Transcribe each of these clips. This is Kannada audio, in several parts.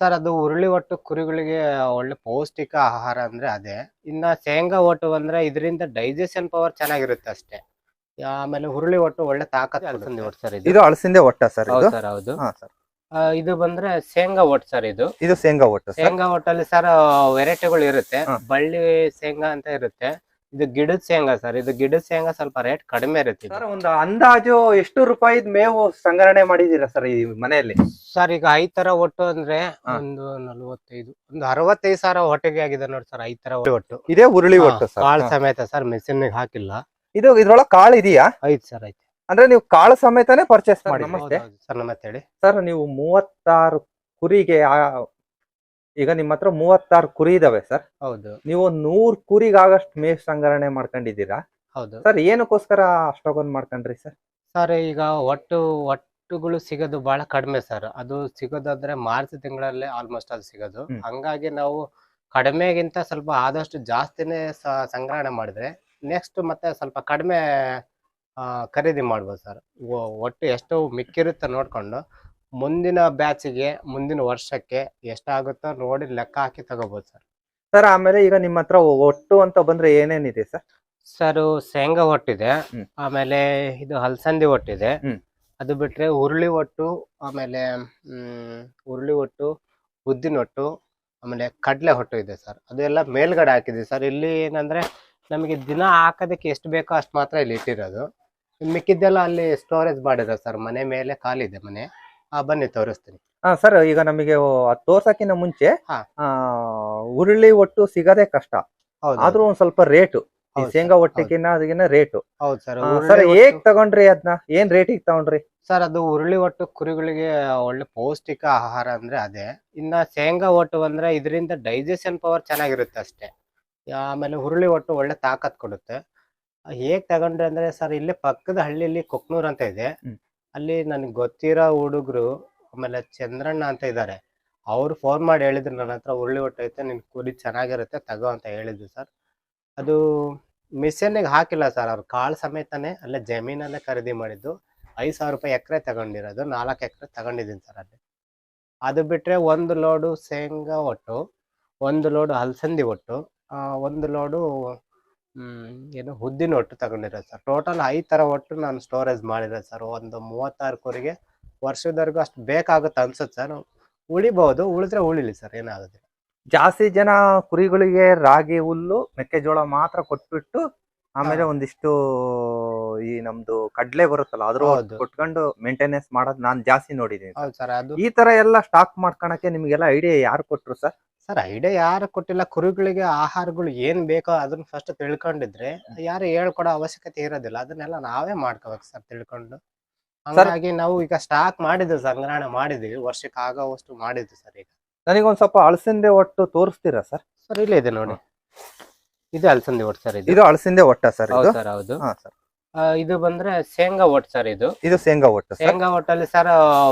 ಸರ್ ಅದು ಹುರುಳಿ ಒಟ್ಟು ಕುರಿಗಳಿಗೆ ಒಳ್ಳೆ ಪೌಷ್ಟಿಕ ಆಹಾರ ಅಂದ್ರೆ ಅದೇ. ಇನ್ನ ಶೇಂಗಾ ಒಟ್ಟು ಅಂದ್ರೆ ಇದರಿಂದ ಡೈಜೆಷನ್ ಪವರ್ ಚೆನ್ನಾಗಿರುತ್ತೆ ಅಷ್ಟೇ. ಆಮೇಲೆ ಹುರುಳಿ ಒಟ್ಟು ಒಳ್ಳೆ ತಾಕತ್ ಅಲಸಂದೆ. ಒಟ್ಟು ಸರ್ ಇದು. ಇದು ಅಳಸಿಂದೆ ಒಟ್ಟ ಸರ್ ಹೌದು ಇದು ಸರ್ ಹೌದು. ಹಾ ಸರ್. ಆ, ಇದು ಬಂದ್ರೆ ಶೇಂಗಾ ಒಟ್ಟು ಸರ್ ಇದು. ಇದು ಶೇಂಗಾ ಒಟ್ಟು ಸರ್? ಶೇಂಗಾ ಒಟ್ಟಲ್ಲಿ ಸರ್ ವೆರೈಟಿಗಳು ಇರುತ್ತೆ. ಹಾ. ಬಳ್ಳಿ ಶೇಂಗಾ ಅಂತ ಇರುತ್ತೆ. ಇದು ಗಿಡದ ಶೇಂಗಾ ಸರ್. ಇದು ಗಿಡದ ಶೇಂಗಾ ಸ್ವಲ್ಪ ರೇಟ್ ಕಡಿಮೆ ಇರುತ್ತೆ ಸರ್ ಒಂದು ಅಂದಾಜು ಎಷ್ಟು ರೂಪಾಯಿದ್ ಮೇವು ಸಂಗ್ರಹಣೆ ಮಾಡಿದೀರಾ ಸರ್ ಈ ಮನೆಯಲ್ಲಿ? ಸರ್ ಈಗ ಐದ್ ತರ ಒಟ್ಟು ಅಂದ್ರೆ. ಒಂದು ನಲ್ವತ್ತೈದು ಒಂದು ಅರವತ್ತೈದು ಸಾವಿರ ಹೊಟ್ಟೆಗೆ ಆಗಿದೆ ನೋಡಿ ಸರ್ ಐದ್ ತರ ಒಟ್ಟು. ಇದೇ ಉರುಳಿ ಒಟ್ಟು ಕಾಳು ಸಮೇತ ಸರ್ ಮೆಷಿನ್ ಹಾಕಿಲ್ಲ. ಇದು ಇದ್ರೊಳಗೆ ಕಾಳು ಇದೆಯಾ? ಐದ್ ಸರ್ ಐತೆ ಅಂದ್ರೆ ನೀವು ಕಾಳು ಸಮೇತನೇ ಪರ್ಚೇಸ್ ಮಾಡಿ ನಮಸ್ತೆ ಸರ್ ನಮಸ್ತೆ ಹೇಳಿ. ಸರ್ ನೀವು ಮೂವತ್ತಾರು ಕುರಿಗೆ ಆ- ಈಗ ನಿಮ್ಮ ಹತ್ರ ಮೂವತ್ತಾರು ಕುರಿ ಇದಾವೆ ಸರ್. ಹೌದು. ನೀವು ನೂರ್ ಕುರಿಗಾಗಷ್ಟು ಮೇ ಸಂಗ್ರಹಣೆ ಮಾಡ್ಕೊಂಡಿದ್ದೀರಾ? ಹೌದು. ಸರ್ ಏನಕ್ಕೋಸ್ಕರ ಅಷ್ಟೊಂದು ಮಾಡ್ಕೊಂಡ್ರಿ ಸರ್? ಸರ್ ಈಗ ಒಟ್ಟು ಒಟ್ಟುಗಳು ಸಿಗೋದು ಬಹಳ ಕಡಿಮೆ ಸರ್. ಅದು ಸಿಗೋದಾದ್ರೆ ಮಾರ್ಚ್ ತಿಂಗಳಲ್ಲೇ ಆಲ್ಮೋಸ್ಟ್ ಅದು ಸಿಗೋದು. ಹಂಗಾಗಿ ನಾವು ಕಡಿಮೆಗಿಂತ ಸ್ವಲ್ಪ ಆದಷ್ಟು ಜಾಸ್ತಿನೇ ಸಂಗ್ರಹಣೆ ಮಾಡಿದ್ರೆ ನೆಕ್ಸ್ಟ್ ಮತ್ತೆ ಸ್ವಲ್ಪ ಕಡಿಮೆ ಖರೀದಿ ಮಾಡ್ಬೋದು ಸರ್. ಒಟ್ಟು ಎಷ್ಟು ಮಿಕ್ಕಿರುತ್ತೆ ನೋಡ್ಕೊಂಡು. ಮುಂದಿನ ಬ್ಯಾಚಿಗೆ ಮುಂದಿನ ವರ್ಷಕ್ಕೆ ಎಷ್ಟಾಗುತ್ತೋ ನೋಡಿ ಲೆಕ್ಕ ಹಾಕಿ ತಗೋಬಹುದು ಸರ್ ಸರ್ ಆಮೇಲೆ ಈಗ ನಿಮ್ಮ ಹತ್ರ ಒಟ್ಟು ಅಂತ ಬಂದ್ರೆ ಏನೇನಿದೆ ಸರ್ ಸರ್ ಶೇಂಗಾ ಒಟ್ಟಿದೆ. ಆಮೇಲೆ ಇದು ಹಲಸಂದಿ ಒಟ್ಟಿದೆ. ಅದು ಬಿಟ್ರೆ ಹುರುಳಿ ಒಟ್ಟು ಆಮೇಲೆ ಹ್ಮ್ ಹುರುಳಿ ಒಟ್ಟು ಉದ್ದಿನ ಒಟ್ಟು ಆಮೇಲೆ ಕಡಲೆ ಹೊಟ್ಟು ಇದೆ ಸರ್ ಅದೆಲ್ಲ ಮೇಲ್ಗಡೆ ಹಾಕಿದೆ ಸರ್ ಇಲ್ಲಿ ಏನಂದ್ರೆ ನಮಗೆ ದಿನ ಹಾಕೋದಕ್ಕೆ ಎಷ್ಟು ಬೇಕೋ ಅಷ್ಟು ಮಾತ್ರ ಇಲ್ಲಿ ಇಟ್ಟಿರೋದು. ಮಿಕ್ಕಿದ್ದೆಲ್ಲ ಅಲ್ಲಿ ಸ್ಟೋರೇಜ್ ಮಾಡಿರೋದು ಸರ್ ಮನೆ ಮೇಲೆ ಖಾಲಿ ಇದೆ ಮನೆ. ಆ ಬನ್ನಿ ತೋರಿಸ್ತೀನಿ. ಹಾ ಸರ್ ಈಗ ನಮಗೆ ಅದ್ ತೋರ್ಸಕ್ಕಿಂತ ಮುಂಚೆ ಹಾ. ಆ, ಉರುಳಿ ಒಟ್ಟು ಸಿಗದೆ ಕಷ್ಟ. ಹೌದು. ಆದ್ರೂ ಒಂದ್ ಸ್ವಲ್ಪ ರೇಟು. ಈ ಹೌದು ಶೇಂಗಾ sir, ಒಟ್ಟಿಗಿನ್ನ ಅದಕ್ಕಿನ್ನ ರೇಟು. ಹೌದು ಸರ್ ಸರ್ ಹೇಗ್ ತಗೊಂಡ್ರಿ ಅದನ್ನ ಏನ್ ರೇಟಿಗೆ ತಗೊಂಡ್ರಿ? ಸರ್ ಅದು ಉರುಳಿ ಒಟ್ಟು ಕುರಿಗಳಿಗೆ ಒಳ್ಳೆ ಪೌಷ್ಟಿಕ ಆಹಾರ ಅಂದ್ರೆ ಅದೇ. ಇನ್ನ ಶೇಂಗಾ ಒಟ್ಟು ಅಂದ್ರೆ ಇದರಿಂದ ಡೈಜೆಷನ್ ಪವರ್ ಚೆನ್ನಾಗಿರುತ್ತೆ ಅಷ್ಟೇ. ಆಮೇಲೆ ಹುರುಳಿ ಒಟ್ಟು ಒಳ್ಳೆ ತಾಕತ್ ಕೊಡುತ್ತೆ. ಹೇಗ್ ತಗೊಂಡ್ರೆ ಅಂದ್ರೆ ಸರ್ ಇಲ್ಲೇ ಪಕ್ಕದ ಹಳ್ಳಿಲಿ ಕೊಕ್ನೂರ್ ಅಂತ ಇದೆ. ಹ್ಮ್. ಅಲ್ಲಿ ನನಗೆ ಗೊತ್ತಿರೋ ಹುಡುಗರು ಆಮೇಲೆ ಚಂದ್ರಣ್ಣ ಅಂತ ಇದ್ದಾರೆ ಅವ್ರು ಫೋನ್ ಮಾಡಿ ಹೇಳಿದ್ರು ನನ್ನ ಹತ್ರ ಉರುಳಿ ಹೊಟ್ಟೆ ಐತೆ, ನಿನ್ ಕುರಿ ಚೆನ್ನಾಗಿರುತ್ತೆ, ತಗೋ ಅಂತ ಹೇಳಿದ್ರು ಸರ್ ಅದು ಮಿಷನ್ಗೆ ಹಾಕಿಲ್ಲ ಸರ್ ಅವ್ರು ಕಾಳು ಸಮೇತನೇ ಅಲ್ಲೇ ಜಮೀನಲ್ಲೇ ಖರೀದಿ ಮಾಡಿದ್ದು. ಐದು ಸಾವಿರ ರೂಪಾಯಿ ಎಕರೆ ತಗೊಂಡಿರೋದು, ನಾಲ್ಕು ಎಕರೆ ತಗೊಂಡಿದ್ದೀನಿ ಸರ್ ಅಲ್ಲಿ. ಅದು ಬಿಟ್ಟರೆ ಒಂದು ಲೋಡು ಶೇಂಗಾ ಒಟ್ಟು, ಒಂದು ಲೋಡು ಹಲಸಂದಿ ಒಟ್ಟು ಒಂದು ಲೋಡು ಏನು ಉದ್ದಿನ ಒಟ್ಟು ತಗೊಂಡಿರೋದು ಸರ್. ಟೋಟಲ್ ಐದು ಥರ ಒಟ್ಟು ನಾನು ಸ್ಟೋರೇಜ್ ಮಾಡಿರೋದು ಸರ್. ಒಂದು ಮೂವತ್ತಾರು ಕೋರಿಗೆ ವರ್ಷದವರೆಗೂ ಅಷ್ಟು ಬೇಕಾಗುತ್ತೆ ಅನ್ಸುತ್ತೆ ಸರ್. ಉಳಿಬಹುದು ಉಳಿದ್ರೆ ಉಳಿಲಿ ಸರ್ ಏನಾಗುತ್ತೆ ಜಾಸ್ತಿ ಜನ ಕುರಿಗಳಿಗೆ ರಾಗಿ ಹುಲ್ಲು ಮೆಕ್ಕೆಜೋಳ ಮಾತ್ರ ಕೊಟ್ಬಿಟ್ಟು ಆಮೇಲೆ ಒಂದಿಷ್ಟು ಈ ನಮ್ದು ಕಡ್ಲೆ ಬರುತ್ತಲ್ಲ ಅದ್ರ. ಕೊಟ್ಕೊಂಡು ಮೇಂಟೆನೆನ್ಸ್ ಮಾಡೋದು ನಾನ್ ಜಾಸ್ತಿ ನೋಡಿದೀನಿ ಸರ್ ಅದು ಈ ತರ ಎಲ್ಲ ಸ್ಟಾಕ್ ಮಾಡ್ಕೊಳಕ್ಕೆ ನಿಮ್ಗೆಲ್ಲ ಐಡಿಯಾ ಯಾರು ಕೊಟ್ರು ಸರ್? ಸರ್ ಐಡಿಯಾ ಯಾರು ಕೊಟ್ಟಿಲ್ಲ ಕುರಿಗಳಿಗೆ ಆಹಾರಗಳು ಏನ್ ಬೇಕೋ ಅದನ್ನ ಫಸ್ಟ್ ತಿಳ್ಕೊಂಡಿದ್ರೆ ಯಾರು ಹೇಳ್ಕೊಡೋ ಅವಶ್ಯಕತೆ ಇರೋದಿಲ್ಲ ಅದನ್ನೆಲ್ಲ ನಾವೇ ಮಾಡ್ಕೋಬೇಕು ಸರ್ ತಿಳ್ಕೊಂಡು. ಹಂಗಾಗಿ ನಾವು ಈಗ ಸ್ಟಾಕ್ ಮಾಡಿದ್ವಿ ಸಂಗ್ರಹಣೆ ಮಾಡಿದ್ವಿ ವರ್ಷಕ್ಕೆ ಆಗೋವಷ್ಟು ಮಾಡಿದ್ವಿ ಸರ್ ಈಗ. ನನಗೊಂದ್ ಸ್ವಲ್ಪ ಅಳಸಂದೆ ಒಟ್ಟು ತೋರಿಸ್ತೀರಾ ಸರ್? ಸರ್ ಇಲ್ಲ ಇದೆ ನೋಡಿ. ಇದು ಅಲಸಂದಿ ಒಟ್ಟು ಸರ್ ಇದು. ಅಳಸಂದೆ ಒಟ್ಟ ಸರ್ ಹೌದು ಇದು ಸರ್ ಹೌದು. ಹಾ ಸರ್. ಇದು ಬಂದ್ರೆ ಶೇಂಗಾ ಒಟ್ಟು ಸರ್ ಇದು. ಇದು ಶೇಂಗಾ ಒಟ್ಟು ಶೇಂಗಾ ಒಟ್ಟಲ್ಲಿ ಸರ್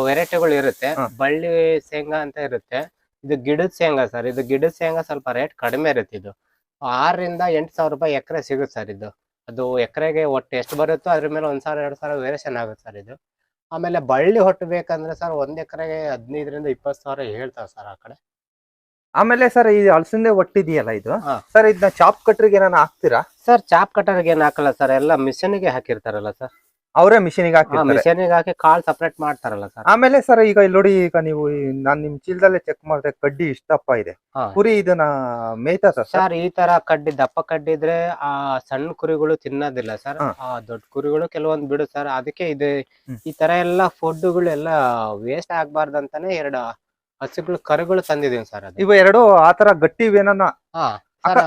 ವೆರೈಟಿಗಳು ಇರುತ್ತೆ. ಬಳ್ಳಿ ಶೇಂಗಾ ಅಂತ ಇರುತ್ತೆ. ಇದು ಗಿಡದ ಶೇಂಗಾ ಸರ್. ಇದು ಗಿಡದ ಶೇಂಗಾ ಸ್ವಲ್ಪ ರೇಟ್ ಕಡಿಮೆ ಇರುತ್ತೆ ಇದು. ಆರರಿಂದ ಎಂಟು ಸಾವಿರ ರೂಪಾಯಿ ಎಕರೆ ಸಿಗುತ್ತೆ ಸರ್ ಇದು. ಅದು ಎಕರೆಗೆ ಒಟ್ಟು ಎಷ್ಟು ಬರುತ್ತೋ ಅದ್ರ ಮೇಲೆ ಒಂದು ಸಾವಿರ ಎರಡು ಸಾವಿರ ವೇರಿಯೇಷನ್ ಆಗುತ್ತೆ ಸರ್ ಇದು. ಆಮೇಲೆ ಬಳ್ಳಿ ಹೊಟ್ಟು ಬೇಕಂದ್ರೆ ಸರ್ ಒಂದು ಎಕರೆಗೆ ಹದಿನೈದರಿಂದ ಇಪ್ಪತ್ತು ಸಾವಿರ ಹೇಳ್ತಾವೆ ಸರ್ ಆ ಕಡೆ. ಆಮೇಲೆ ಸರ್ ಈ ಹಲಸಿಂದೆ ಒಟ್ಟಿದೆಯಲ್ಲ ಇದು. ಸರ್ ಇದನ್ನ ಚಾಪ್ ಕಟ್ರಿಗೆ ಏನಾನ ಹಾಕ್ತೀರಾ? ಸರ್ ಚಾಪ್ ಕಟ್ಟರ್ಗೆ ಏನು ಹಾಕಲ್ಲ ಸರ್. ಎಲ್ಲ ಮಿಷನ್ಗೆ ಹಾಕಿರ್ತಾರಲ್ಲ ಸರ್. ಅವರೇ ಮಿಷಿನಿಗೆ ಹಾಕಿ ಹಾಕಿ ಕಾಲ್ ಸಪ್ರೇಟ್ ಮಾಡ್ತಾರಲ್ಲ ಸರ್ ಆಮೇಲೆ ಸರ್ ಈಗ ಇಲ್ಲಿ ನೋಡಿ ಈಗ ನೀವು ನಾನ್ ನಿಮ್ ಚೀಲದಲ್ಲೇ ಚೆಕ್ ಮಾಡಿದೆ ಕಡ್ಡಿ ಇಷ್ಟಪ್ಪ ಇದೆ. ಹಾ. ಕುರಿ ಇದನ್ನ ಮೇಯ್ತಾ ಸರ್ ಸರ್ ಈ ತರ ಕಡ್ಡಿ ದಪ್ಪ ಕಡ್ಡಿ ಇದ್ರೆ ಆ ಸಣ್ಣ ಕುರಿಗಳು ತಿನ್ನೋದಿಲ್ಲ ಸರ್ ಹಾ. ಆ ದೊಡ್ಡ ಕುರಿಗಳು ಕೆಲವೊಂದು ಬಿಡು ಸರ್ ಅದಕ್ಕೆ ಇದು ಹ್ಮ್. ಈ ತರ ಎಲ್ಲ ಫುಡ್ಗಳು ಎಲ್ಲ ವೇಸ್ಟ್ ಆಗ್ಬಾರ್ದಂತಾನೆ ಎರಡು ಹಸುಗಳು ಕರುಗಳು ತಂದಿದೀನಿ ಸರ್ ಅದು. ಇವ ಎರಡು ಆತರ ಗಟ್ಟಿ ಏನನ್ನ ಹಾ. ಸರ್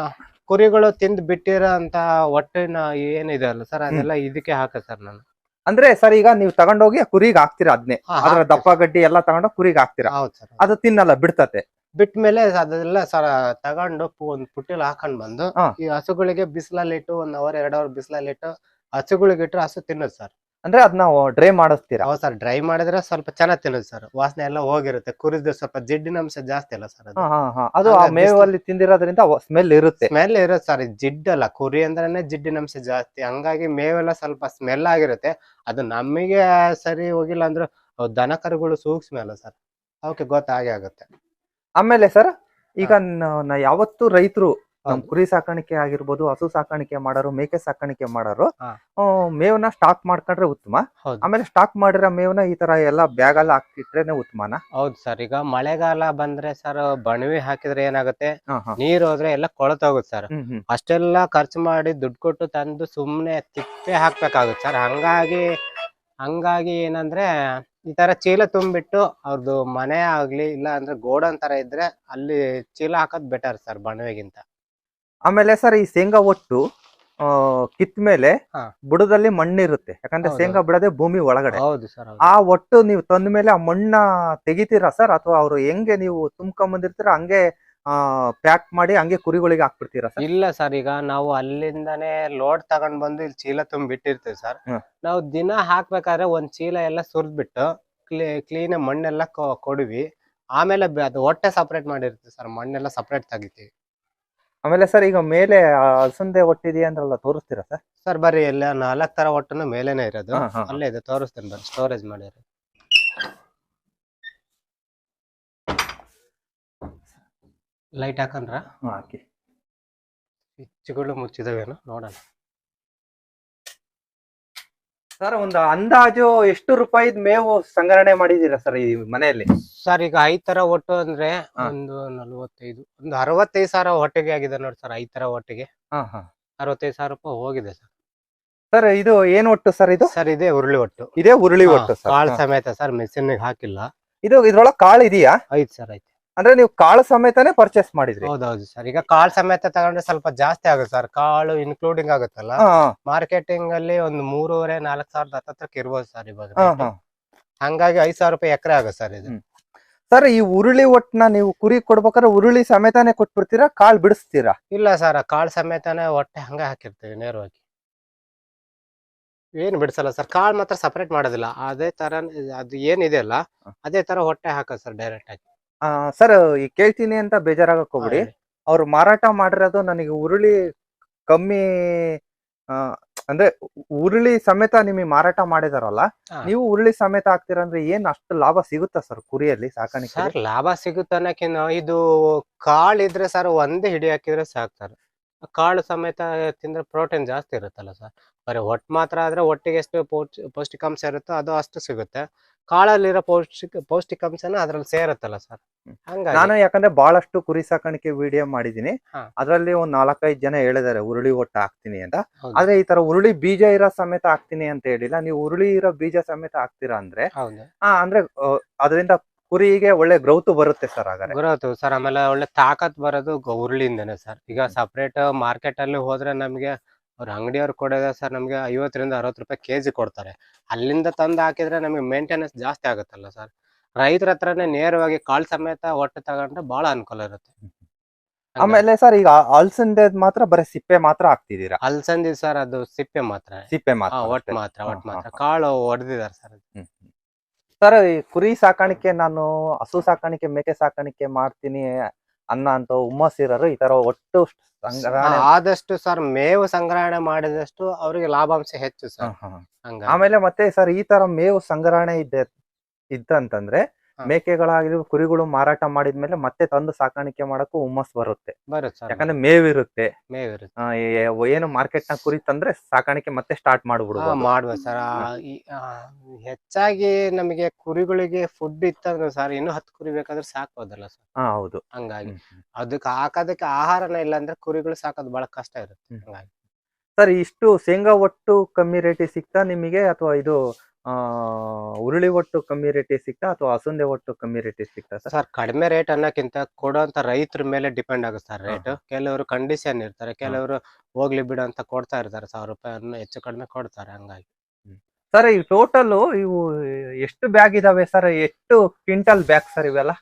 ಕುರಿಗಳು ತಿಂದು ಬಿಟ್ಟಿರೋ ಅಂತ ಹೊಟ್ಟಿನ ಏನಿದೆ ಅಲ್ಲ ಸರ್ ಅದೆಲ್ಲ ಇದಕ್ಕೆ ಹಾಕ ಸರ್ ನಾನು. ಅಂದ್ರೆ ಸರ್ ಈಗ ನೀವು ತಗೊಂಡೋಗಿ ಹೋಗಿ ಕುರಿಗೆ ಹಾಕ್ತೀರಾ ಅದ್ನೇ. ಅದ್ರ ದಪ್ಪ ಗಡ್ಡಿ ಎಲ್ಲ ತಗೊಂಡೋಗಿ ಕುರಿಗೆ ಹಾಕ್ತೀರಾ? ಹೌದು ಸರ್ ಅದು ತಿನ್ನಲ್ಲ ಬಿಡ್ತತೆ. ಬಿಟ್ಟ ಮೇಲೆ ಅದೆಲ್ಲ ಸರ್ ತಗೊಂಡು ಒಂದ್ ಪುಟ್ಟಿಲ್ ಹಾಕೊಂಡ್ ಬಂದು. ಈ ಹಸುಗಳಿಗೆ ಬಿಸಿಲಲ್ಲಿ ಇಟ್ಟು ಒಂದ್ ಅವರ್ ಎರಡ್ ಅವರ್ ಬಿಸಿಲಲ್ಲಿ ಇಟ್ಟು ಹಸುಗಳಿಗೆ ಇಟ್ಟರೆ ಹಸು ತಿನ್ನೋದು ಸರ್. ಅಂದ್ರೆ ಅದನ್ನ ಡ್ರೈ ಮಾಡಿಸ್ತೀರಾ? ಹೌದು ಸರ್ ಡ್ರೈ ಮಾಡಿದ್ರೆ ಸ್ವಲ್ಪ ಚೆನ್ನಾಗಿ ತಿನ್ನೋದು ಸರ್. ವಾಸನೆ ಎಲ್ಲ ಹೋಗಿರುತ್ತೆ. ಕುರಿದು ಸ್ವಲ್ಪ ಜಿಡ್ಡಿನ ಅಂಶ ಜಾಸ್ತಿ ಅಲ್ಲ ಸರ್ ಅದು. ಹಾ, ಹಾ, ಹಾ. ಅದು ಆ ಮೇವಲ್ಲಿ ತಿಂದಿರೋದ್ರಿಂದ ಸ್ಮೆಲ್ ಇರುತ್ತೆ. ಸ್ಮೆಲ್ ಇರುತ್ತೆ ಸರ್ ಜಿಡ್ಡಲ್ಲ ಕುರಿ ಅಂದ್ರೆ ಜಿಡ್ಡಿನ ಅಂಶ ಜಾಸ್ತಿ. ಹಂಗಾಗಿ ಮೇವೆಲ್ಲ ಸ್ವಲ್ಪ ಸ್ಮೆಲ್ ಆಗಿರುತ್ತೆ. ಅದು ನಮಗೆ ಸರಿ ಹೋಗಿಲ್ಲ ಅಂದ್ರೆ ದನ ಕರುಗಳು ಸೂಕ್ಷ್ಮ ಅಲ್ಲ ಸರ್. ಅವಕ್ಕೆ ಗೊತ್ತಾಗೇ ಆಗುತ್ತೆ. ಆಮೇಲೆ ಸರ್ ಈಗ ಯಾವತ್ತು ರೈತರು ನಮ್ ಕುರಿ ಸಾಕಾಣಿಕೆ ಆಗಿರ್ಬೋದು ಹಸು ಸಾಕಾಣಿಕೆ ಮಾಡೋರು ಮೇಕೆ ಸಾಕಾಣಿಕೆ ಮಾಡೋರು ಮೇವನ್ನ ಸ್ಟಾಕ್ ಮಾಡ್ಕೊಂಡ್ರೆ ಉತ್ತಮ. ಆಮೇಲೆ ಸ್ಟಾಕ್ ಮಾಡಿರೋ ಮೇವನ್ನ ಈ ತರ ಎಲ್ಲ ಬ್ಯಾಗ್ ಎಲ್ಲ ಹಾಕಿಟ್ರೇನೆ ಉತ್ತಮನ? ಹೌದು ಸರ್ ಈಗ ಮಳೆಗಾಲ ಬಂದ್ರೆ ಸರ್ ಬಣವಿ ಹಾಕಿದ್ರೆ ಏನಾಗುತ್ತೆ. ನೀರ್ ಹೋದ್ರೆ ಎಲ್ಲ ಕೊಳತೋಗುತ್ತೆ ಸರ್. ಅಷ್ಟೆಲ್ಲ ಖರ್ಚು ಮಾಡಿ ದುಡ್ಡು ಕೊಟ್ಟು ತಂದು ಸುಮ್ನೆ ತಿಪ್ಪೆ ಹಾಕ್ಬೇಕಾಗುತ್ತೆ ಸರ್. ಹಂಗಾಗಿ ಹಂಗಾಗಿ ಏನಂದ್ರೆ ಈ ತರ ಚೀಲ ತುಂಬಿಟ್ಟು ಅವ್ರದ್ದು ಮನೆ ಆಗ್ಲಿ ಇಲ್ಲ ಅಂದ್ರೆ ಗೋಡನ್ ತರ ಇದ್ರೆ ಅಲ್ಲಿ ಚೀಲ ಹಾಕೋದ್ ಬೆಟರ್ ಸರ್ ಬಣವೆಗಿಂತ. ಆಮೇಲೆ ಸರ್ ಈ ಶೇಂಗಾ ಒಟ್ಟು ಕಿತ್ ಮೇಲೆ. ಬುಡದಲ್ಲಿ ಮಣ್ಣಿರುತ್ತೆ. ಯಾಕಂದ್ರೆ. ಶೇಂಗಾ ಬಿಡದೆ ಭೂಮಿ ಒಳಗಡೆ. ಹೌದು ಸರ್ ಆ ಒಟ್ಟು ನೀವು ತಂದ ಮೇಲೆ ಆ ಮಣ್ಣ ತೆಗಿತೀರಾ ಸರ್? ಅಥವಾ ಅವ್ರು ಹೆಂಗೆ ನೀವು ತುಂಬ್ಕೊಂಡ್ ಬಂದಿರ್ತೀರ? ಹಂಗೆ ಪ್ಯಾಕ್ ಮಾಡಿ ಹಂಗೆ ಕುರಿಗಳಿಗೆ ಹಾಕ್ಬಿಡ್ತೀರಾ ಸರ್? ಇಲ್ಲ ಸರ್ ಈಗ ನಾವು ಅಲ್ಲಿಂದಾನೇ ಲೋಡ್ ತಗೊಂಡ್ ಬಂದು ಇಲ್ಲಿ ಚೀಲ ತುಂಬಿ ಬಿಟ್ಟಿರ್ತೀವಿ ಸರ್. ನಾವು ದಿನ ಹಾಕ್ಬೇಕಾದ್ರೆ ಒಂದ್ ಚೀಲ ಎಲ್ಲ ಸುರಿದ್ಬಿಟ್ಟು ಕ್ಲೀ ಕ್ಲೀನ್ ಮಣ್ಣೆಲ್ಲ ಕೊಡುವಿ. ಆಮೇಲೆ ಅದು ಹೊಟ್ಟೆ ಸಪ್ರೇಟ್ ಮಾಡಿರ್ತೀವಿ ಸರ್ ಮಣ್ಣೆಲ್ಲ ಸಪ್ರೇಟ್ ತೆಗಿತೀವಿ. ಆಮೇಲೆ ಸರ್ ಈಗ ಮೇಲೆ ಅಲಸಂದೆ ಒಟ್ಟಿದೆಯಾ ಅಂದ್ರಲ್ಲ ತೋರಿಸ್ತೀರಾ ಸರ್? ಸರ್ ಬರ್ರಿ ಎಲ್ಲ ನಾಲ್ಕು ತರ ಒಟ್ಟನ್ನು ಮೇಲೇನೆ ಇರೋದು. ಹಾ, ಹಾ. ಅಲ್ಲೇ ಇದೆ ತೋರಿಸ್ತೇನೆ ಬರ್ರಿ ಸ್ಟೋರೇಜ್ ಮಾಡಿರಿ ಲೈಟ್ ಹಾಕಂದ್ರ ಹಾಕಿ. ಸ್ವಿಚ್ಗಳು ಮುಚ್ಚಿದವೇನು ನೋಡೋಣ. ಸರ್ ಒಂದು ಅಂದಾಜು ಎಷ್ಟು ರೂಪಾಯಿದ್ ಮೇವು ಸಂಗ್ರಹಣೆ ಮಾಡಿದೀರಾ ಸರ್ ಈ ಮನೆಯಲ್ಲಿ? ಸರ್ ಈಗ ಐದ್ ತರ ಒಟ್ಟು ಅಂದ್ರೆ. ಒಂದು ನಲ್ವತ್ತೈದು ಒಂದು ಅರವತ್ತೈದು ಸಾವಿರ ಹೊಟ್ಟೆಗೆ ಆಗಿದೆ ನೋಡಿ ಸರ್ ಐದ್ ತರ ಒಟ್ಟಿಗೆ. ಹಾ ಹಾ. ಅರವತ್ತೈದು ಸಾವಿರ ರೂಪಾಯಿ ಹೋಗಿದೆ ಸರ್. ಸರ್ ಇದು ಏನ್ ಒಟ್ಟು ಸರ್ ಇದು? ಸರ್ ಇದೇ ಉರುಳಿ ಒಟ್ಟು. ಇದೇ ಉರುಳಿ ಒಟ್ಟು ಸರ್. ಕಾಳು. ಸಮೇತ ಸರ್ ಮೆಷಿನ್ ಹಾಕಿಲ್ಲ. ಇದು ಇದ್ರೊಳಗೆ ಕಾಳು ಇದೆಯಾ? ಐತ್ ಸರ್ ಐತೆ ಅಂದ್ರೆ ನೀವು ಕಾಳು ಸಮೇತನೇ ಪರ್ಚೇಸ್ ಮಾಡಿದ್ರಿ. ಹೌದೌದು ಸರ್ ಈಗ ಕಾಳು ಸಮೇತ ತಗೊಂಡ್ರೆ ಸ್ವಲ್ಪ ಜಾಸ್ತಿ ಆಗುತ್ತೆ ಸರ್ ಕಾಳು ಇನ್ಕ್ಲೂಡಿಂಗ್ ಆಗುತ್ತಲ್ಲ? ಹಾ. ಮಾರ್ಕೆಟಿಂಗ್ ಅಲ್ಲಿ ಒಂದು ಮೂರುವರೆ ನಾಲ್ಕ್ ಸಾವಿರದ ಹತ್ತತ್ರಕ್ಕೆ ಇರ್ಬೋದು ಸರ್ ಇವಾಗ ಹಾ ಹಾ. ಹಂಗಾಗಿ ಐದ್ ಸಾವಿರ ರೂಪಾಯಿ ಎಕರೆ ಆಗುತ್ತೆ ಸರ್ ಇದು. ಹ್ಮ್. ಸರ್ ಈ ಉರುಳಿ ಒಟ್ಟನ್ನ ನೀವು ಕುರಿ ಕೊಡ್ಬೇಕಾದ್ರೆ ಉರುಳಿ ಸಮೇತನೇ ಕೊಟ್ಬಿಡ್ತೀರಾ? ಕಾಳು ಬಿಡಿಸ್ತೀರಾ? ಇಲ್ಲ ಸರ್ ಕಾಳು ಸಮೇತನೇ ಹೊಟ್ಟೆ ಹಂಗ ಹಾಕಿರ್ತೀವಿ ನೇರವಾಗಿ. ಏನ್ ಬಿಡಿಸಲ್ಲ ಸರ್ ಕಾಳು ಮಾತ್ರ ಸಪರೇಟ್ ಮಾಡೋದಿಲ್ಲ. ಅದೇ ತರ ಅದು ಏನಿದೆಯಲ್ಲ ಅಲ್ಲ ಅದೇ ತರ ಹೊಟ್ಟೆ ಹಾಕೋದು ಸರ್ ಡೈರೆಕ್ಟ್ ಆಗಿ. ಸರ್ ಈ ಕೇಳ್ತೀನಿ ಅಂತ ಬೇಜಾರಾಗಕ್ ಹೋಗ್ಬಿಡಿ. ಅವ್ರು ಮಾರಾಟ ಮಾಡಿರೋದು ನನಗೆ ಉರುಳಿ ಕಮ್ಮಿ ಅಂದ್ರೆ ಉರುಳಿ ಸಮೇತ ನಿಮಗೆ ಮಾರಾಟ ಮಾಡಿದಾರಲ್ಲ ನೀವು ಉರುಳಿ ಸಮೇತ ಹಾಕ್ತೀರ ಅಂದ್ರೆ ಏನ್ ಅಷ್ಟು ಲಾಭ ಸಿಗುತ್ತಾ ಸರ್ ಕುರಿಯಲ್ಲಿ ಸಾಕಾಣಿಕೆ ಸರ್ ಲಾಭ ಸಿಗುತ್ತೆ ಅನ್ನೋಕ್ಕಿಂತ ಇದು ಕಾಳು ಇದ್ರೆ ಸರ್ ಒಂದೇ ಹಿಡಿ ಹಾಕಿದ್ರೆ ಸಾಕು ಸರ್. ಕಾಳು ಸಮೇತ ತಿಂದ್ರೆ ಪ್ರೋಟೀನ್ ಜಾಸ್ತಿ ಇರುತ್ತಲ್ಲ ಸರ್. ಬರೀ ಹೊಟ್ಟೆ ಮಾತ್ರ ಆದ್ರೆ ಒಟ್ಟಿಗೆ ಎಷ್ಟು ಪೌಷ್ಟಿ ಪೌಷ್ಟಿಕಾಂಶ ಇರುತ್ತೋ ಅದು ಅಷ್ಟು ಸಿಗುತ್ತೆ. ಕಾಳಲ್ಲಿರೋ ಪೌಷ್ಟಿಕ ಪೌಷ್ಟಿಕಾಂಶನ ಅದ್ರಲ್ಲಿ ಸೇರುತ್ತಲ್ಲ ಸರ್. ಹಂಗಾಗಿ. ನಾನು ಯಾಕಂದ್ರೆ ಬಹಳಷ್ಟು ಕುರಿ ಸಾಕಾಣಿಕೆ ವಿಡಿಯೋ ಮಾಡಿದೀನಿ ಹಾ. ಅದ್ರಲ್ಲಿ ಒಂದ್ ನಾಲ್ಕೈದು ಜನ ಹೇಳಿದಾರೆ ಉರುಳಿ ಒಟ್ಟ ಹಾಕ್ತೀನಿ ಅಂತ. ಹೌದು. ಆದ್ರೆ ಈ ತರ ಉರುಳಿ ಬೀಜ ಇರೋ ಸಮೇತ ಹಾಕ್ತೀನಿ ಅಂತ ಹೇಳಿಲ್ಲ. ನೀವು ಉರುಳಿ ಇರೋ ಬೀಜ ಸಮೇತ ಹಾಕ್ತೀರಾ ಅಂದ್ರೆ ಹಾ ಆ ಅಂದ್ರೆ ಅದರಿಂದ ಕುರಿಗೆ ಒಳ್ಳೆ ಗ್ರೌತ್ ಬರುತ್ತೆ ಸರ್ ಹಾಗಾದ್ರೆ. Growth sir. ಆಮೇಲೆ ಒಳ್ಳೆ ತಾಕತ್ ಬರೋದು ಗ- ಉರುಳಿಂದನೇ ಸರ್. ಈಗ ಸಪ್ರೇಟ್ ಮಾರ್ಕೆಟ್ ಅಲ್ಲಿ ಹೋದ್ರೆ ನಮ್ಗೆ ಅವ್ರ ಅಂಗಡಿಯವ್ರು ಕೊಡೋದ ಸರ್ ನಮಗೆ ಐವತ್ತರಿಂದ ಅರವತ್ತು ರೂಪಾಯಿ ಕೆಜಿ ಕೊಡ್ತಾರೆ. ಅಲ್ಲಿಂದ ತಂದು ಹಾಕಿದ್ರೆ ನಮಗೆ ಮೇಂಟೆನೆನ್ಸ್ ಜಾಸ್ತಿ ಆಗುತ್ತಲ್ಲ ಸರ್? ರೈತರ ಹತ್ರನೇ ನೇರವಾಗಿ ಕಾಳು ಸಮೇತ ಹೊಟ್ಟೆ ತಗೊಂಡ್ರೆ ಬಹಳ ಅನುಕೂಲ ಇರುತ್ತೆ. ಆಮೇಲೆ ಸರ್ ಈಗ ಅಲ್ಸಂದೆ ಮಾತ್ರ ಬರೀ ಸಿಪ್ಪೆ ಮಾತ್ರ ಹಾಕ್ತಿದ್ದೀರಾ? ಅಲ್ಸಂದಿ ಸರ್ ಅದು ಸಿಪ್ಪೆ ಮಾತ್ರ. ಸಿಪ್ಪೆ ಮಾತ್ರ ಒಟ್ಟು ಮಾತ್ರ ಒಟ್ಟು ಮಾತ್ರ. ಕಾಳು ಹೊಡೆದಿದ್ದಾರೆ ಸರ್. ಸರ್ ಈ ಕುರಿ ಸಾಕಾಣಿಕೆ ನಾನು ಹಸು ಸಾಕಾಣಿಕೆ ಮೇಕೆ ಸಾಕಾಣಿಕೆ ಮಾಡ್ತೀನಿ. ಅನ್ನ ಅಂತ ಹುಮ್ಮಸ್ ಇರೋರು ಈ ತರ ಒಟ್ಟು ಸಂಗ್ರಹಣೆ ಆದಷ್ಟು ಸರ್ ಮೇವು ಸಂಗ್ರಹಣೆ ಮಾಡಿದಷ್ಟು ಅವರಿಗೆ ಲಾಭಾಂಶ ಹೆಚ್ಚು ಸರ್. ಆಮೇಲೆ ಮತ್ತೆ ಸರ್ ಈ ತರ ಮೇವು ಸಂಗ್ರಹಣೆ ಇದೆ ಇದ್ದಂತಂದ್ರೆ ಹಾ. ಕುರಿಗಳು ಮಾರಾಟ ಮಾಡಿದ್ಮೇಲೆ ಮತ್ತೆ ತಂದು ಸಾಕಾಣಿಕೆ ಮಾಡಕ್ಕೂ ಹುಮ್ಮಸ್ ಬರುತ್ತೆ. ಯಾಕಂದ್ರೆ ಮೇವಿರುತ್ತೆ. ಏನು ಮಾರ್ಕೆಟ್ನ ಕುರಿ ತಂದ್ರೆ ಸಾಕಾಣಿಕೆ ಮತ್ತೆ ಸ್ಟಾರ್ಟ್ ಹಾ, ಮಾಡುವ ಮಾಡ್ಬೋದು ಸರ್. ಹೆಚ್ಚಾಗಿ ನಮಗೆ ಕುರಿಗಳಿಗೆ ಫುಡ್ ಇತ್ತಂದ್ರೆ ಸರ್ ಇನ್ನು ಹತ್ತು ಕುರಿ ಬೇಕಾದ್ರೆ ಸಾಕೋದಲ್ಲ ಸರ್? ಹೌದು. ಹಂಗಾಗಿ. ಅದಕ್ಕೆ ಹಾಕೋದಕ್ಕೆ ಆಹಾರನೇ ಇಲ್ಲ ಅಂದ್ರೆ ಕುರಿಗಳು ಸಾಕೋದು ಬಹಳ ಕಷ್ಟ ಇರುತ್ತೆ. ಹಂಗಾಗಿ. ಸರ್ ಇಷ್ಟು ಶೇಂಗಾ ಒಟ್ಟು ಕಮ್ಮಿ ರೇಟಿಗೆ ಸಿಗ್ತಾ ನಿಮಗೆ? ಅಥವಾ ಇದು ಉರುಳಿ ಒಟ್ಟು ಕಮ್ಮಿ ರೇಟಿಗೆ ಸಿಗ್ತಾ ಅಥವಾ ಹಸುಂದೆ ಒಟ್ಟು ಕಮ್ಮಿ ರೇಟಿಗೆ ಸಿಗ್ತಾ ಸರ್? ಸರ್ ಕಡಿಮೆ ರೇಟ್ ಅನ್ನಕ್ಕಿಂತ ಕೊಡೋಂತ ರೈತರ ಮೇಲೆ ಡಿಪೆಂಡ್ ಆಗುತ್ತೆ ಸರ್ ರೇಟ್. ಕೆಲವರು ಕಂಡೀಷನ್ ಇರ್ತಾರೆ ಕೆಲವರು ಹೋಗ್ಲಿ ಬಿಡು ಅಂತ ಕೊಡ್ತಾ ಇರ್ತಾರೆ ಸಾವಿರ ರೂಪಾಯಿ ಅನ್ನ ಹೆಚ್ಚು ಕಡಿಮೆ ಕೊಡ್ತಾರೆ ಹಂಗಾಗಿ. ಸರ್ ಈ ಟೋಟಲ್ ಇವು ಎಷ್ಟು ಬ್ಯಾಗ್ ಇದಾವೆ ಸರ್? ಎಷ್ಟು ಕ್ವಿಂಟಲ್ ಬ್ಯಾಗ್ ಸರ್ ಇವೆಲ್ಲ?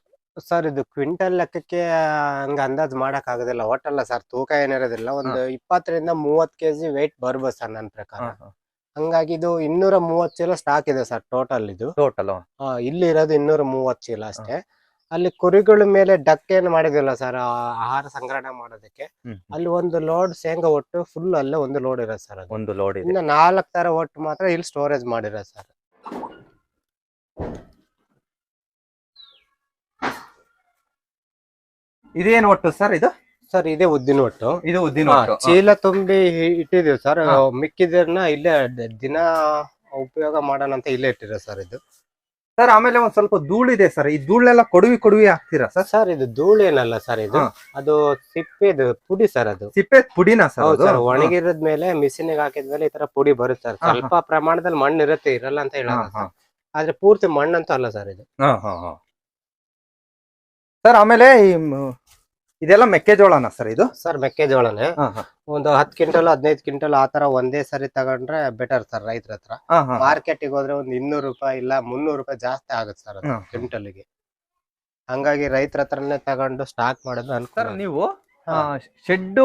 ಸರ್ ಇದು ಕ್ವಿಂಟಲ್ ಲೆಕ್ಕಕ್ಕೆ ಹಂಗ ಅಂದಾಜ್ ಮಾಡಕ್ ಆಗೋದಿಲ್ಲ ಒಟ್ಟಲ್ಲ ಸರ್ ತೂಕ ಏನಿರೋದಿಲ್ಲ. ಒಂದು ಇಪ್ಪತ್ತರಿಂದ ಮೂವತ್ ಕೆಜಿ ವೆಯ್ಟ್ ಬರ್ಬೋದು ಸರ್ ನನ್ನ ಪ್ರಕಾರ. ಹಂಗಾಗಿ ಇದು ಇನ್ನೂರ ಮೂವತ್ತು ಚೀಲ ಸ್ಟಾಕ್ ಇದೆ ಸರ್ ಟೋಟಲ್ ಇದು. ಟೋಟಲ್ ಆ, ಇಲ್ಲಿ ಇರೋದು ಇನ್ನೂರ ಮೂವತ್ತು ಚೀಲ ಅಷ್ಟೇ. ಅಲ್ಲಿ ಕುರಿಗಳ ಮೇಲೆ ಡಕ್ ಏನ್ ಮಾಡಿದಿಲ್ಲ ಸರ್ ಆಹಾರ ಸಂಗ್ರಹಣೆ ಮಾಡೋದಕ್ಕೆ. ಅಲ್ಲಿ ಒಂದು ಲೋಡ್ ಶೇಂಗಾ ಒಟ್ಟು ಫುಲ್ ಅಲ್ಲೇ ಒಂದು ಲೋಡ್ ಇರೋದು ಸರ್ ಅದು. ಒಂದು ಲೋಡ್ ಇದೆ. ಇನ್ನು ನಾಲ್ಕು ತರ ಒಟ್ಟು ಮಾತ್ರ ಇಲ್ಲಿ ಸ್ಟೋರೇಜ್ ಮಾಡಿರೋದು ಸರ್ ಇದೇನು ಒಟ್ಟು ಸರ್ ಇದು? ಸರ್ ಇದೇ ಉದ್ದಿನ ಒಟ್ಟು. ಇದು ಉದ್ದಿನ ಒಟ್ಟು. ಚೀಲ ತುಂಬಿ ಇಟ್ಟಿದೀವಿ ಸರ್. ಮಿಕ್ಕಿದ್ರನ್ನ ಇಲ್ಲೇ ದಿನ ಉಪಯೋಗ ಮಾಡೋಣ ಅಂತ ಇಲ್ಲೇ ಇಟ್ಟಿರ ಸರ್ ಇದು. ಸರ್ ಆಮೇಲೆ ಒಂದ್ ಸ್ವಲ್ಪ ಧೂಳಿದೆ ಸರ್. ಈ ಧೂಳೆಲ್ಲ ಕೊಡುವಿ ಕೊಡುವಿ ಹಾಕ್ತೀರಾ ಸರ್? ಸರ್ ಇದು ಧೂಳು ಏನಲ್ಲ ಸರ್ ಇದು. ಅದು ಸಿಪ್ಪೆದು ಪುಡಿ ಸರ್ ಅದು. ಸಿಪ್ಪೆ ಪುಡಿನ ಸರ್ ಸರ್ ಒಣಗಿರೋದ್ ಮೇಲೆ ಮಿಷಿನ್ಗೆ ಹಾಕಿದ್ಮೇಲೆ ಈ ತರ ಪುಡಿ ಬರುತ್ತೆ ಸರ್. ಸ್ವಲ್ಪ ಪ್ರಮಾಣದಲ್ಲಿ ಮಣ್ಣು ಇರುತ್ತೆ ಇರಲ್ಲ ಅಂತ ಹೇಳ ಹೇಳಲ್ಲ ಆದ್ರೆ ಪೂರ್ತಿ ಮಣ್ಣಂತೂ ಅಲ್ಲ ಸರ್ ಇದು. ಸರ್ ಆಮೇಲೆ ಈ ಇದೆಲ್ಲ ಮೆಕ್ಕೆಜೋಳನ ಸರ್ ಇದು ಸರ್ ಮೆಕ್ಕೆಜೋಳನೆ. ಒಂದು ಹತ್ತು ಕ್ವಿಂಟಲ್ ಹದಿನೈದು ಕ್ವಿಂಟಲ್ ಆ ತರ ಒಂದೇ ಸರಿ ತಗೊಂಡ್ರೆ ಬೆಟರ್ ಸರ್ ರೈತರ ಹತ್ರ ಮಾರ್ಕೆಟ್. ಹೋದ್ರೆ ಒಂದು ಇನ್ನೂರು ರೂಪಾಯಿ ಇಲ್ಲ ಮುನ್ನೂರು ರೂಪಾಯಿ ಜಾಸ್ತಿ ಆಗುತ್ತೆ ಸರ್ ಕ್ವಿಂಟಲ್ಗೆ ಕ್ವಿಂಟಲ್ಗೆ ಹಂಗಾಗಿ ರೈತರ ಹತ್ರನೇ ತಗೊಂಡು ಸ್ಟಾಕ್ ಮಾಡೋದು ಸರ್ ನೀವು. ಶೆಡ್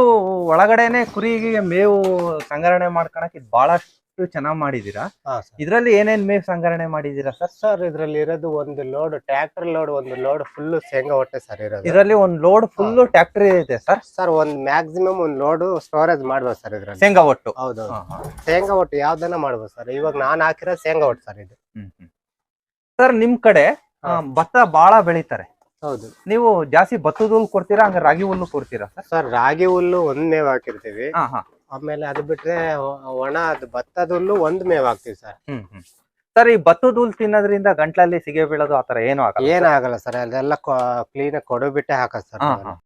ಒಳಗಡೆನೆ ಕುರಿಗೆ ಮೇವು ಸಂಗ್ರಹಣೆ ಮಾಡ್ಕೊಳಕ್ ಇದು ಬಹಳಷ್ಟು ಚೆನ್ನಾಗ್ ಮಾಡಿದೀರಾ? ಇದ್ರಲ್ಲಿ ಏನೇನ್ ಮೇವ್ ಸಂಗ್ರಹಣೆ ಮಾಡಿದೀರಾ ಸರ್? ಸರ್ ಇದ್ರಲ್ಲಿ ಇರೋದು ಒಂದು ಲೋಡ್ ಟ್ರಾಕ್ಟರ್ ಲೋಡ್ ಒಂದು ಲೋಡ್ ಫುಲ್ ಶೇಂಗಾ ಹೊಟ್ಟೆ ಸರ್ ಇರೋದು. ಇದರಲ್ಲಿ ಒಂದ್ ಲೋಡ್ ಫುಲ್ ಟ್ರಾಕ್ಟರ್ ಇದೆ ಸರ್? ಸರ್ ಒಂದ್ ಮ್ಯಾಕ್ಸಿಮಮ್ ಒಂದು ಲೋಡ್ ಸ್ಟೋರೇಜ್ ಮಾಡ್ಬೋದು ಸರ್ ಇದ್ರಲ್ಲಿ. ಶೇಂಗಾ ಒಟ್ಟು? ಹೌದು. ಶೇಂಗಾ ಒಟ್ಟು ಯಾವ್ದನ್ನ ಮಾಡ್ಬೋದು ಸರ್? ಇವಾಗ ನಾನ್ ಹಾಕಿರೋ ಶೇಂಗಾ ಒಟ್ಟು ಸರ್ ಇದು. ಸರ್ ನಿಮ್ ಕಡೆ ಭತ್ತ ಬಹಳ ಬೆಳಿತಾರೆ. ಹೌದು. ನೀವು ಜಾಸ್ತಿ ಭತ್ತದ ಹುಲ್ಲು ಕೊಡ್ತೀರಾ ಹಂಗ ರಾಗಿ ಹುಲ್ಲು ಕೊಡ್ತೀರಾ ಸರ್? ರಾಗಿ ಹುಲ್ಲು ಒಂದೇ ಮೇವ್ ಹಾಕಿರ್ತೀವಿ ಆಮೇಲೆ ಅದು ಬಿಟ್ರೆ ಒಣ ಅದು ಭತ್ತದ ಹುಲ್ಲು ಒಂದ್ ಮೇವ್ ಹಾಕ್ತಿವಿ ಸರ್. ಹ್ಮ್ ಹ್ಮ್. ಸರ್ ಈ ಭತ್ತದ ಹುಲ್ ತಿನ್ನೋದ್ರಿಂದ ಗಂಟ್ಲಲ್ಲಿ ಸಿಗೆ ಬೀಳೋದು ಆತರ ಏನು ಆಗಲ್ಲ ಏನಾಗಲ್ಲ ಸರ್? ಅದೆಲ್ಲ ಕ್ಲೀನ್ ಕೊಡು ಬಿಟ್ಟೆ ಹಾಕದ್ ಸರ್ ಹಾ, ಹಾ.